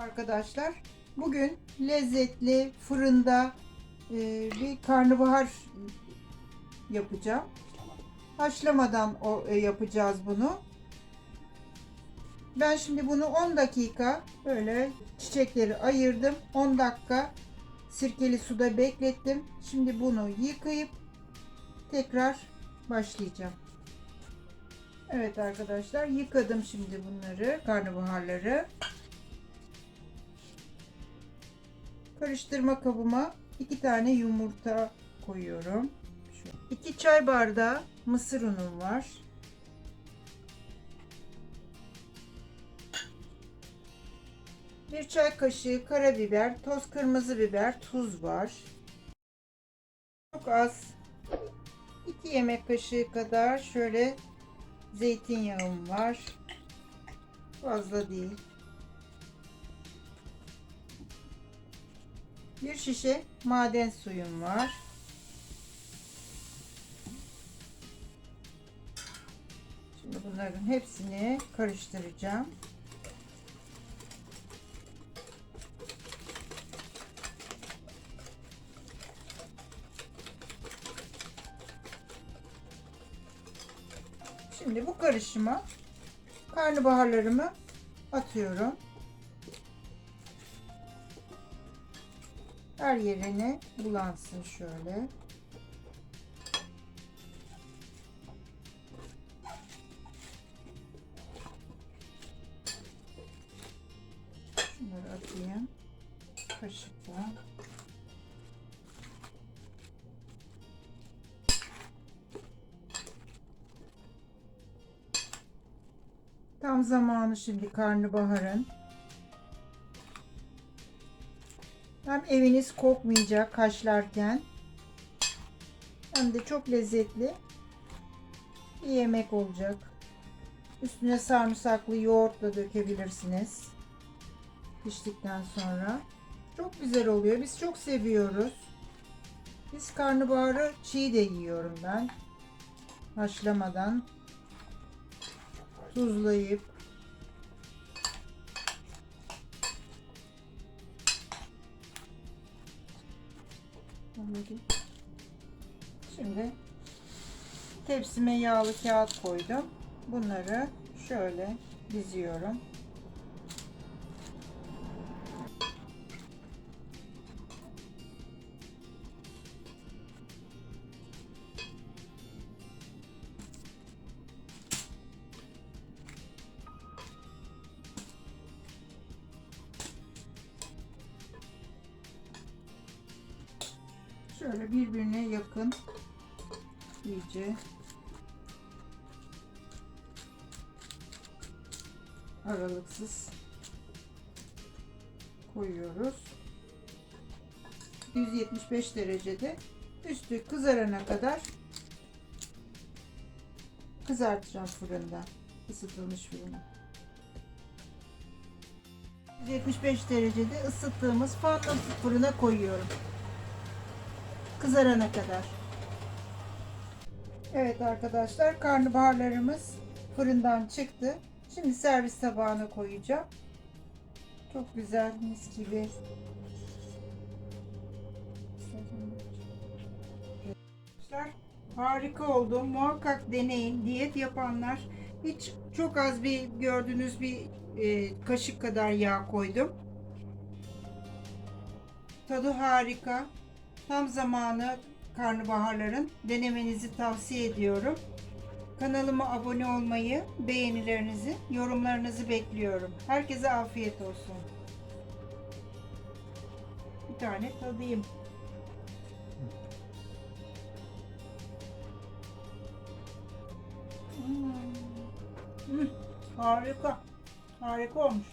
Arkadaşlar bugün lezzetli fırında e, bir karnabahar yapacağım. Haşlamadan o, e, yapacağız bunu. Ben şimdi bunu 10 dakika böyle çiçekleri ayırdım. 10 dakika sirkeli suda beklettim. Şimdi bunu yıkayıp tekrar başlayacağım. Evet arkadaşlar yıkadım şimdi bunları karnabaharları. Karıştırma kabıma iki tane yumurta koyuyorum. Şu. İki çay bardağı mısır unum var. Bir çay kaşığı karabiber, toz kırmızı biber, tuz var. Çok az. 2 yemek kaşığı kadar şöyle zeytinyağım var. Fazla değil. Bir şişe maden suyum var. Şimdi bunların hepsini karıştıracağım. Şimdi bu karışıma karnabaharlarımı atıyorum. Her yerine bulansın şöyle. Şunları atayım. Kaşıkla. Tam zamanı şimdi karnabaharın. Hem eviniz kokmayacak haşlarken hem de çok lezzetli bir yemek olacak. Üstüne sarımsaklı yoğurt da dökebilirsiniz. Piştikten sonra. Çok güzel oluyor. Biz çok seviyoruz. Biz karnabaharı çiğ de yiyorum ben. Haşlamadan tuzlayıp Şimdi tepsime yağlı kağıt koydum. Bunları şöyle diziyorum. Şöyle birbirine yakın iyice aralıksız koyuyoruz. 175 derecede üstü kızarana kadar kızartacağım fırında. ısıtılmış fırına. 175 derecede ısıttığımız fırına fırına koyuyorum kızarana kadar. Evet arkadaşlar karnabaharlarımız fırından çıktı. Şimdi servis tabağına koyacağım. Çok güzel mis gibi. Arkadaşlar harika oldu. Muhakkak deneyin. Diyet yapanlar hiç çok az bir gördüğünüz bir e, kaşık kadar yağ koydum. Tadı harika. Tam zamanı karnabaharların denemenizi tavsiye ediyorum. Kanalıma abone olmayı, beğenilerinizi, yorumlarınızı bekliyorum. Herkese afiyet olsun. Bir tane tadayım. Hmm. Hmm, Harika. Harika olmuş.